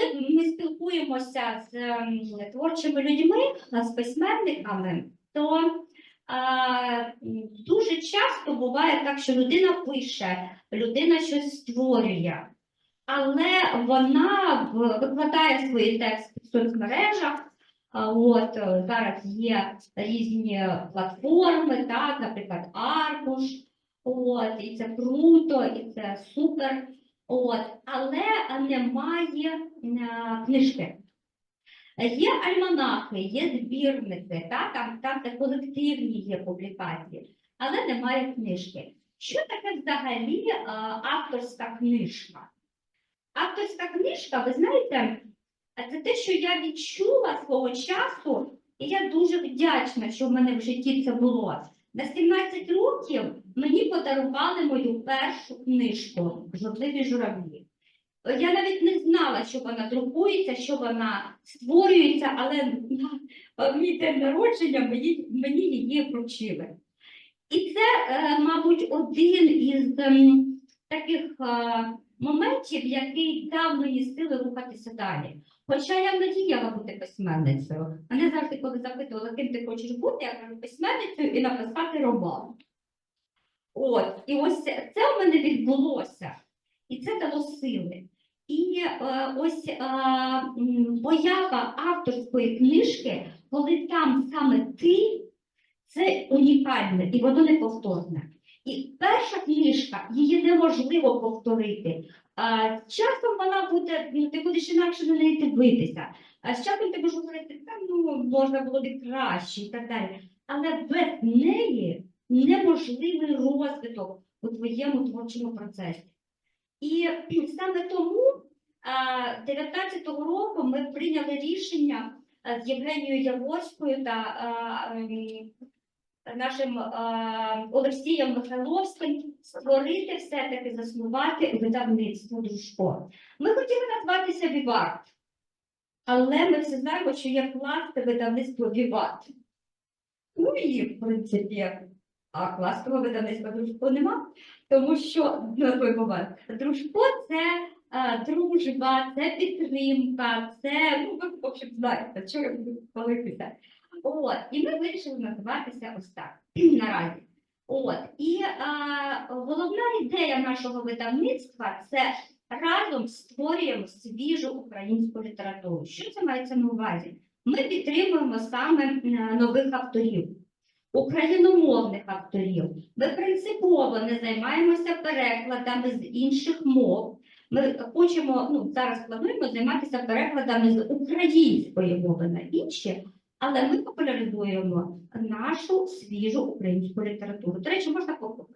коли ми спілкуємося з ем, творчими людьми, з письменниками, то а, дуже часто буває так, що людина пише, людина щось створює, але вона викладає свої тексти в соцмережах. От е, зараз є різні платформи, так, наприклад, Аркуш. От, і це круто, і це супер. От, але немає е, книжки. Є альманахи, є збірники, та, там, там де колективні є публікації, але немає книжки. Що таке взагалі е, авторська книжка? Авторська книжка, ви знаєте, це те, що я відчула свого часу, і я дуже вдячна, що в мене в житті це було. На 17 років мені подарували мою першу книжку Журливі журавлі. Я навіть не знала, що вона друкується, що вона створюється, але на мій день народження мені, мені її вручили. І це, е, мабуть, один із ем, таких е, моментів, який дав мені сили рухатися далі. Хоча я мріяла бути письменницею. Мене завжди, коли запитували, ким ти хочеш бути, я кажу письменницею і написати роман. От, і ось це у мене відбулося, і це дало сили. І е, ось е, поява авторської книжки, коли там саме ти, це унікальне і воно неповторне. І перша книжка, її неможливо повторити. Часом вона буде, ну, ти будеш інакше на неї дивитися. А з часом ти будеш говорити, та ну можна було б краще і так далі. Але без неї неможливий розвиток у твоєму творчому процесі. І саме тому а, 19-го року ми прийняли рішення з Євгенією Яворською та ем, нашим а, Олексієм Михайловським створити все-таки заснувати видавництво дружко. Ми хотіли назватися Віварт, але ми всі знаємо, що є класне видавництво Віват. Ну і, в принципі, а класного видавництва дружко нема, тому що на той момент дружко це а, дружба, це підтримка, це, ну, ви, в общем, знаєте, що я буду хвалитися. От, і ми вирішили називатися ось так наразі. От, і а, головна ідея нашого видавництва це разом створюємо свіжу українську літературу. Що це мається на увазі? Ми підтримуємо саме е, нових авторів, україномовних авторів. Ми принципово не займаємося перекладами з інших мов. Ми хочемо, ну зараз плануємо займатися перекладами з української мови на інші, але ми популяризуємо нашу свіжу українську літературу. До речі, можна по-